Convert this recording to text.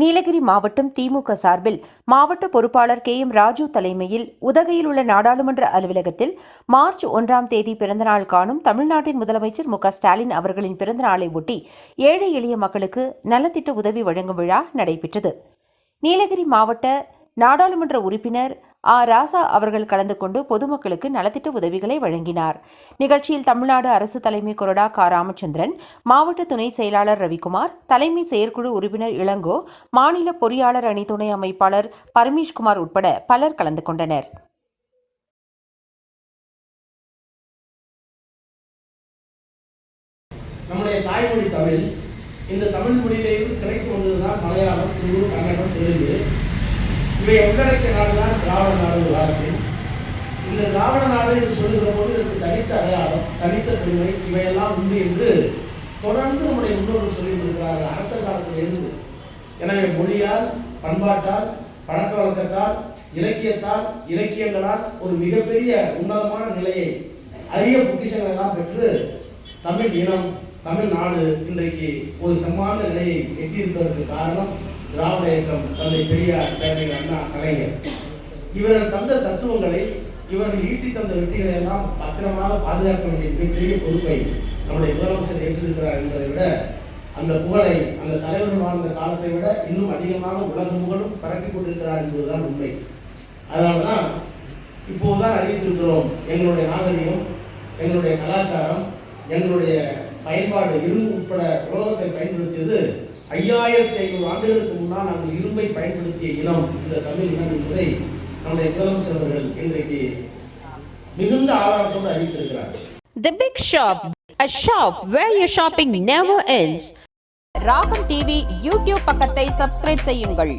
நீலகிரி மாவட்டம் திமுக சார்பில் மாவட்ட பொறுப்பாளர் கே எம் ராஜு தலைமையில் உதகையில் உள்ள நாடாளுமன்ற அலுவலகத்தில் மார்ச் ஒன்றாம் தேதி பிறந்தநாள் காணும் தமிழ்நாட்டின் முதலமைச்சர் மு ஸ்டாலின் அவர்களின் பிறந்தநாளை ஒட்டி ஏழை எளிய மக்களுக்கு நலத்திட்ட உதவி வழங்கும் விழா நடைபெற்றது. நீலகிரி மாவட்ட நாடாளுமன்ற உறுப்பினர் ஆ. ராசா அவர்கள் கலந்து கொண்டு பொதுமக்களுக்கு நலத்திட்ட உதவிகளை வழங்கினார். நிகழ்ச்சியில் தமிழ்நாடு அரசு தலைமை கொறடா கா. ராமச்சந்திரன் மாவட்ட துணை செயலாளர் ரவிக்குமார் தலைமை செயற்குழு உறுப்பினர் இளங்கோ மாநில பொறியாளர் அணி துணை அமைப்பாளர் பரமேஷ்குமார் உட்பட பலர் கலந்து கொண்டனர். நம்முடைய தாய்மொழி தமிழ். இந்த தமிழ் மொழியிலிருந்து கிடைத்து வந்ததுதான் மலையாளம் கன்னடம் தெலுங்கு. இவை உள்ளடக்கிய நாடுதான் திராவிட நாடு காலத்தில் இந்த திராவிட நாடு என்று சொல்லுகிற போது இதற்கு தனித்த அடையாளம் தனித்த பெருமை இவையெல்லாம் உண்டு என்று தொடர்ந்து நம்முடைய முன்னோர்கள் சொல்லி இருக்கிறார்கள் அரசர் காலத்தில் இருந்து. எனவே மொழியால் பண்பாட்டால் பழக்க வழக்கத்தால் இலக்கியத்தால் இலக்கியங்களால் ஒரு மிகப்பெரிய உன்னதமான நிலையை அரிய பொக்கிஷங்களை எல்லாம் பெற்று தமிழ் இனம் தமிழ்நாடு இன்றைக்கு ஒரு சமான நிலையை எட்டியிருப்பதற்கு காரணம் திராவிட இயக்கம் தந்தை பெரியார் பேரறிஞர் அண்ணா கலைஞர். இவர் தந்த தத்துவங்களை இவர்கள் ஈட்டி தந்த வெற்றிகளை எல்லாம் பத்திரமாக பாதுகாக்க வேண்டிய மிகப்பெரிய பொறுப்பை நம்முடைய முதலமைச்சர் ஏற்றிருக்கிறார் என்பதை விட அந்த புகழை அந்த தலைவர்கள் வாழ்ந்த காலத்தை விட இன்னும் அதிகமாக உலக புகழும் பரப்பி கொண்டிருக்கிறார் என்பதுதான் உண்மை. அதனால்தான் இப்போதுதான் அறிவித்திருக்கிறோம் எங்களுடைய நாகரிகம் எங்களுடைய கலாச்சாரம் எங்களுடைய பயன்பாடு இரும்பு உட்பட உலோகத்தை பயன்படுத்தியது ஐயாயிரத்தி ஐநூறு ஆண்டுகளுக்கு முன்னால் நாங்கள் இரும்பை பயன்படுத்திய இனம். இந்த தமிழ் இனம் என்பதை நம்முடைய முதலமைச்சர் அவர்கள் இன்றைக்கு மிகுந்த ஆதாரத்தோடு அறிவித்திருக்கிறார் The Big Shop, a shop where your shopping never ends. Raagam TV YouTube பக்கத்தை சப்ஸ்கிரைப் செய்யுங்கள்.